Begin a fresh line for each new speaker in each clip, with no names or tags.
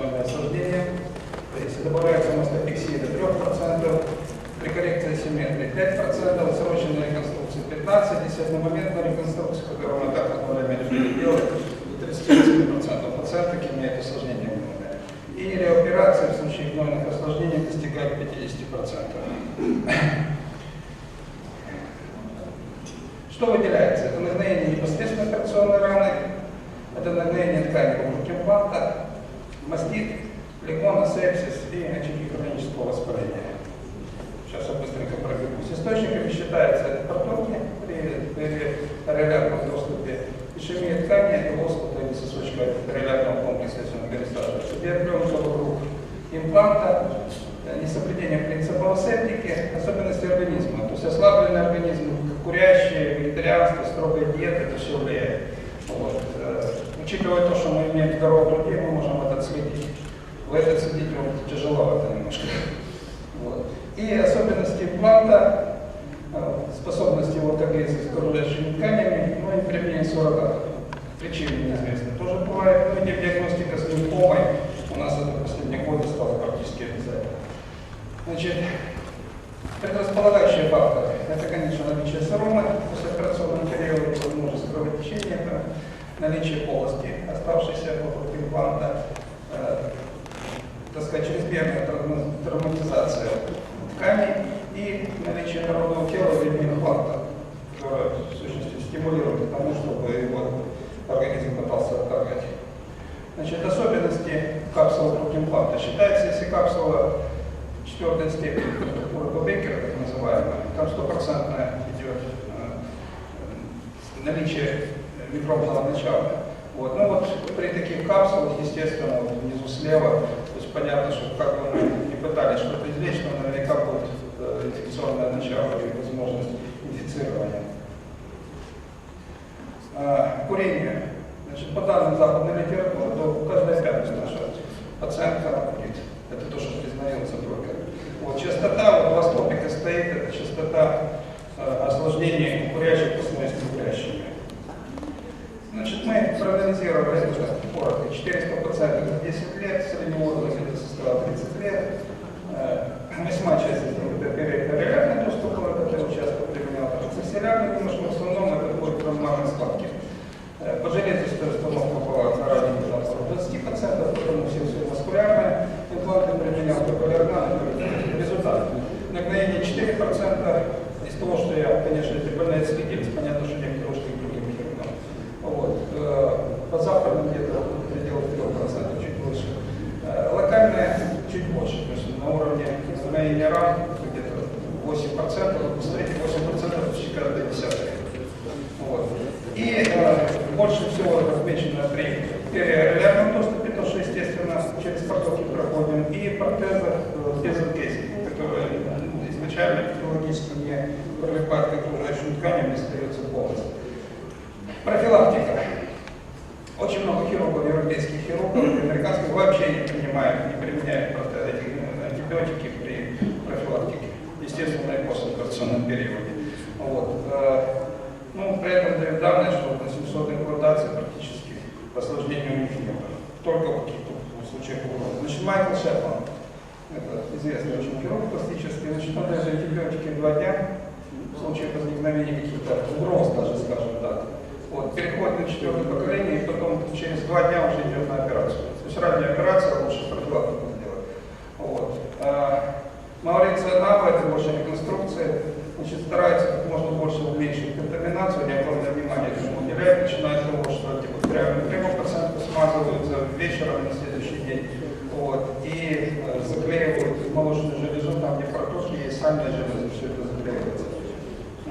нормальное осуждение. Если добавляется мастопексия до 3%, при коррекции симметрии 5%, срочной реконструкции 15%, десятимоментной реконструкции, которую мы так время делаем, до 38% пациенток имеют осложнения гнойные. И реоперация в случае гнойных осложнений достигает 50%. Что выделяется? Это нагноение непосредственно операционной раны, это нагноение ткани вокруг импланта, мастит, лимона, сепсис и очаги хронического воспаления. Сейчас я быстренько пробегусь. Источниками считается это протоки при, при релярном доступе, ишемия ткани, лоскута или сосочка релярного комплекса, если он перестаживает. Биопленка вокруг импланта, э, несоблюдение принципа септики, особенности организма. То есть ослабленный организм, курящие, вегетарианство, строгая диета, это все влияет. Вот. Э, Учитывая то, что мы имеем здоровых людей, мы. В это отследить вот, тяжеловато немножко. Вот. И особенности импланта, э, способности его ТГС с окружающими тканями, ну и применение суррогатов. Причины неизвестны. Тоже бывает, ну и диагностика с лимфомой у нас это в последние годы стало практически обязательно. Значит, предрасполагающие факторы. Это, конечно, наличие саромы после операционного периода, возможность кровотечения, наличие полости, оставшейся вокруг импланта, э, так сказать, чрезмерная травма- травматизация тканей и наличие народного тела в виде импланта, которое, в сущности, стимулирует к тому, чтобы его организм пытался отторгать. Значит, особенности капсулы вокруг импланта. Считается, если капсула четвертой степени, Курба Беккера, так называемая, там стопроцентное идет э, наличие микробного начала. Вот. Ну вот при таких капсулах, естественно, вот внизу слева, понятно, что как бы мы не пытались что-то извлечь, но наверняка будет э, инфекционное начало и возможность инфицирования. А, Курение. Значит, по данным западной литературы, то каждая пятая наша пациентка курит. Это то, что признается только. Вот частота, вот у вас топика стоит, это частота э, осложнений курящих по смыслу курящими. Значит, мы проанализировали это коротко. 400 пациентов за 10 лет, средний Yeah. И э, больше всего отмечено при периорелярном доступе, то, что, естественно, через протоки проходим, и протезах э, без адгезии, которые ну, изначально технологически не прилипают к окружающим тканям, не остается полностью. Профилактика. Очень много хирургов, европейских хирургов, американских вообще не принимают, не применяют протезы, эти антибиотики при профилактике, естественно, и после операционном периоде. Вот. Ну, при этом дают данные, что на 700 имплантаций практически осложнений у них нет. Только в каких-то случаях угроз. Значит, Майкл Шефлан, это известный очень хирург пластический, значит, он дает антибиотики два дня, в случае возникновения каких-то угроз даже, скажем так. Вот, переходит на четвертое поколение, и потом через два дня уже идет на операцию. То есть ранняя операция лучше профилактику сделать. Вот. А, Мауриция Наба, это больше реконструкции, значит, старается вечером на следующий день. Вот, и э, заклеивают молочную железу, там, где протоки есть сальная железа, все это заклеивается.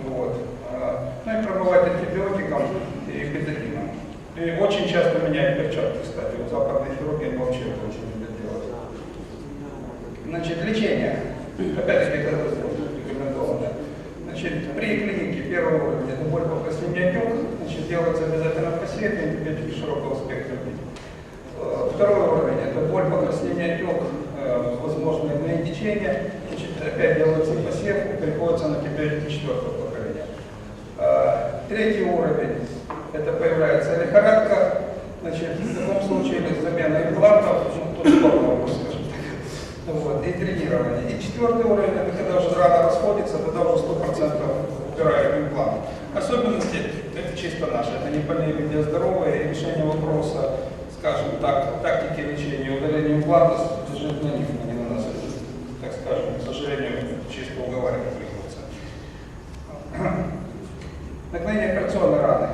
Вот. А, Ну и промывать антибиотиком и бетадином. И очень часто меняют перчатки, кстати. Вот западные хирурги они вообще это очень любят делать. Значит, лечение. Опять-таки, это рекомендовано. Значит, при клинике первого уровня это боль по отек, значит, делается обязательно посет, антибиотики широкого спектра. Э, Второй уровень это боль, покраснение отек, э, э, возможные иные течения, опять делается посев, приходится на кибернетики четвертого поколения. А, Третий уровень, это появляется лихорадка, значит, в таком случае замена имплантов, ну, тут вопрос, скажем так, вот, и тренирование. И четвертый уровень, это когда уже рана расходится, тогда уже 100% убираем имплант. Особенности, это чисто наши, это не больные а здоровые, решение вопроса, скажем так, тактики лечения, удаления импланта лежит на них, а не на нас. Это, так скажем, к сожалению, чисто уговаривать приходится. Наклонение операционной раны.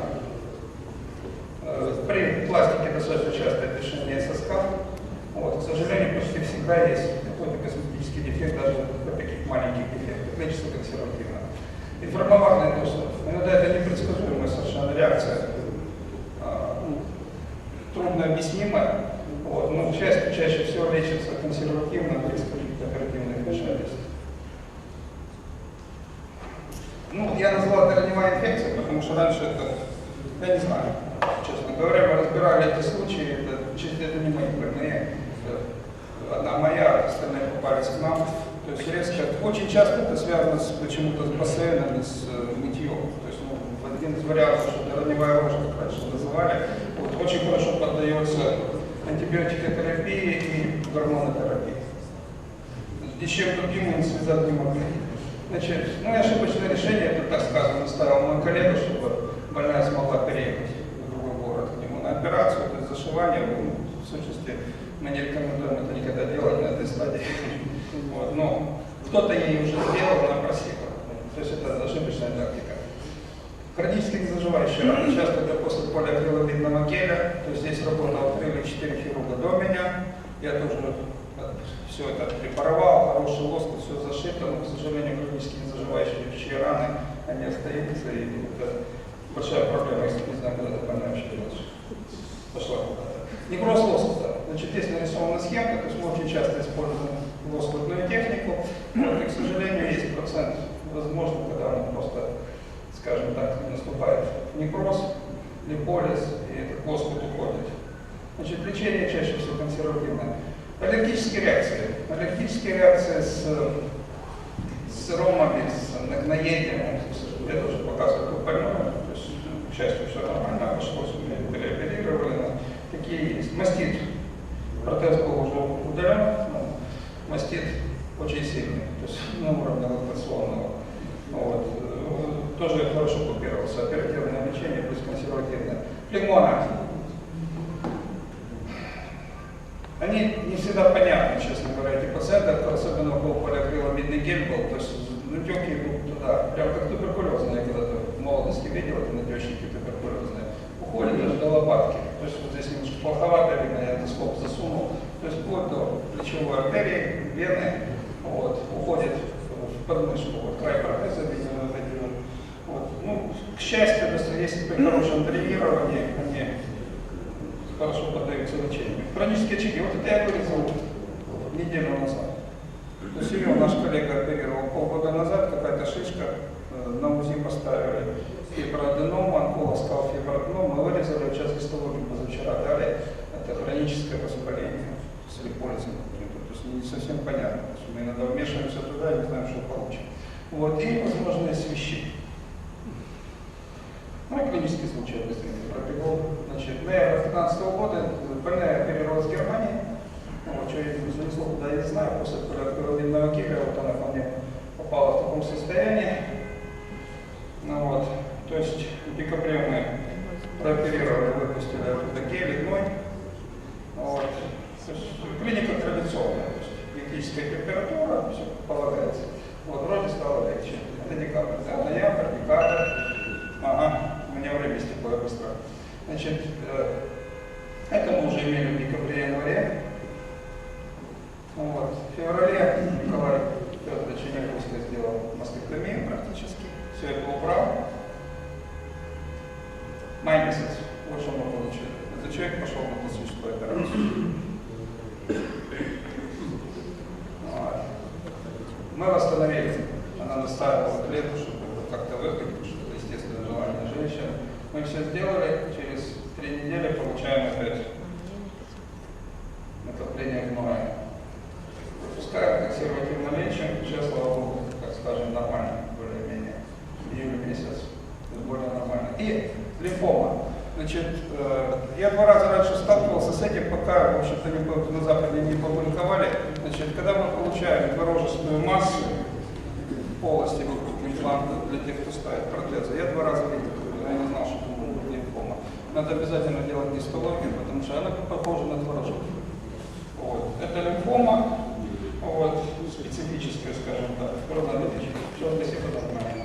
Э, При пластике достаточно часто это решение соска. Вот, к сожалению, почти всегда есть какой-то косметический дефект, даже при таких маленьких дефектах. Лечится консервативно. Информоварный доступ. Иногда это непредсказуемая совершенно реакция, а, ну, трудно объяснимая. Вот, к счастью, чаще всего лечится консервативно, без каких-то оперативных вмешательств. Ну, я назвал это раневая инфекция, потому что раньше это, я не знаю, честно говоря, мы разбирали эти случаи, это, чисто это не мои больные, одна моя, остальные попались к нам. То есть резко, очень часто это связано с, почему-то с бассейнами, с э, мытьем. То есть ну, один из вариантов, что это раневая рожа, как раньше называли, очень хорошо поддается антибиотикотерапии и гормонотерапии. Ни с чем другим мы связать не могли. Значит, ну и ошибочное решение, это так сказано, ставил мой коллега, чтобы больная смогла переехать в другой город к нему на операцию, то есть зашивание, ну, в сущности, мы не рекомендуем это никогда делать на этой стадии. Вот, но кто-то ей уже сделал, она просила. То есть это ошибочная тактика. Хронически незаживающие раны. Часто это после полиакриловидного геля. То есть здесь работал 3 или 4 хирурга до меня. Я тоже все это препаровал, хороший лоск, все зашито, но, к сожалению, хронически незаживающие раны, они остаются, и это большая проблема, если не знаю, куда это больная вообще делать. Пошла куда-то. Некроз лоскута. Значит, здесь нарисована схемка, то есть мы очень часто используем лоскутную технику, и, к сожалению, есть процент возможно, когда он просто, скажем так, наступает некроз, липолиз, и этот лоскут уходит. Значит, лечение чаще всего консервативное. Аллергические реакции. Аллергические реакции с, с ромами, с нагноением. Я тоже показываю как больной, то есть, к счастью, все нормально, обошлось, мы переоперировали, но какие есть. Мастит. Протез был уже удален, но мастит очень сильный, то есть на уровне лактационного. Вот. Тоже хорошо купировался. Оперативное лечение плюс консервативное. Флегмона. Они не всегда понятны, честно говоря, эти пациенты, особенно был полиакриламидный гель был, то есть натеки идут туда, прям как туберкулезные, когда-то в молодости видел, это натечники туберкулезные, уходят даже до лопатки, то есть вот здесь немножко плоховато видно, я этот скоп засунул, то есть вплоть до плечевой артерии, вены, вот, уходит в подмышку, вот край протеза, видимо, вот эти. Ну, к счастью, если при хорошем дренировании, они хорошо поддаются лечению. Хронические очаги. Вот это я вырезал неделю назад. То есть ее наш коллега оперировал полгода назад, какая-то шишка, э, на УЗИ поставили фиброаденом, онколог сказал фиброаденом, мы вырезали, сейчас гистологию позавчера дали, это хроническое воспаление с липолизом. То есть не совсем понятно. То есть мы иногда вмешиваемся туда и не знаем, что получим. Вот, и возможные свищи. Ну клинический случай быстренько пробегу. Значит, ноябрь 2015 года больная оперировалась в Германии. Ну, что я не занесло, куда я не знаю, после полиакриловидного геля, вот она ко мне попала в таком состоянии. Ну вот, то есть в декабре мы прооперировали, выпустили оттуда гель, гной. Вот. То есть, клиника традиционная, то есть диетическая температура, все полагается. Вот, вроде стало легче. Это декабрь, да, ноябрь, декабрь. Ага, у меня время стекло быстро. Значит, э, это мы уже имели в декабре-январе. Вот. В феврале Николай Петрович Яковлевский сделал мастектомию практически. Все это убрал. Май месяц. Вот что мы получили. Этот человек пошел на пластическую операцию. Вот. Мы восстановили. Она настаивала клетку, чтобы как-то выходить, что это естественное желание женщин. Мы все сделали, три недели получаем опять накопление гноя. пускай консервативно-ленчин, сейчас, слава богу, как скажем, нормально, более-менее. Июль месяц, более нормально. И лимфома. Значит, э, я два раза раньше сталкивался с этим, пока, в общем-то, на Западе не публиковали. Значит, когда мы получаем творожескую массу полости вокруг импланта для тех, кто ставит протезы, надо обязательно делать гистологию, потому что она похожа на творожок. Вот. Это лимфома, вот, специфическая, скажем так, в все до сих пор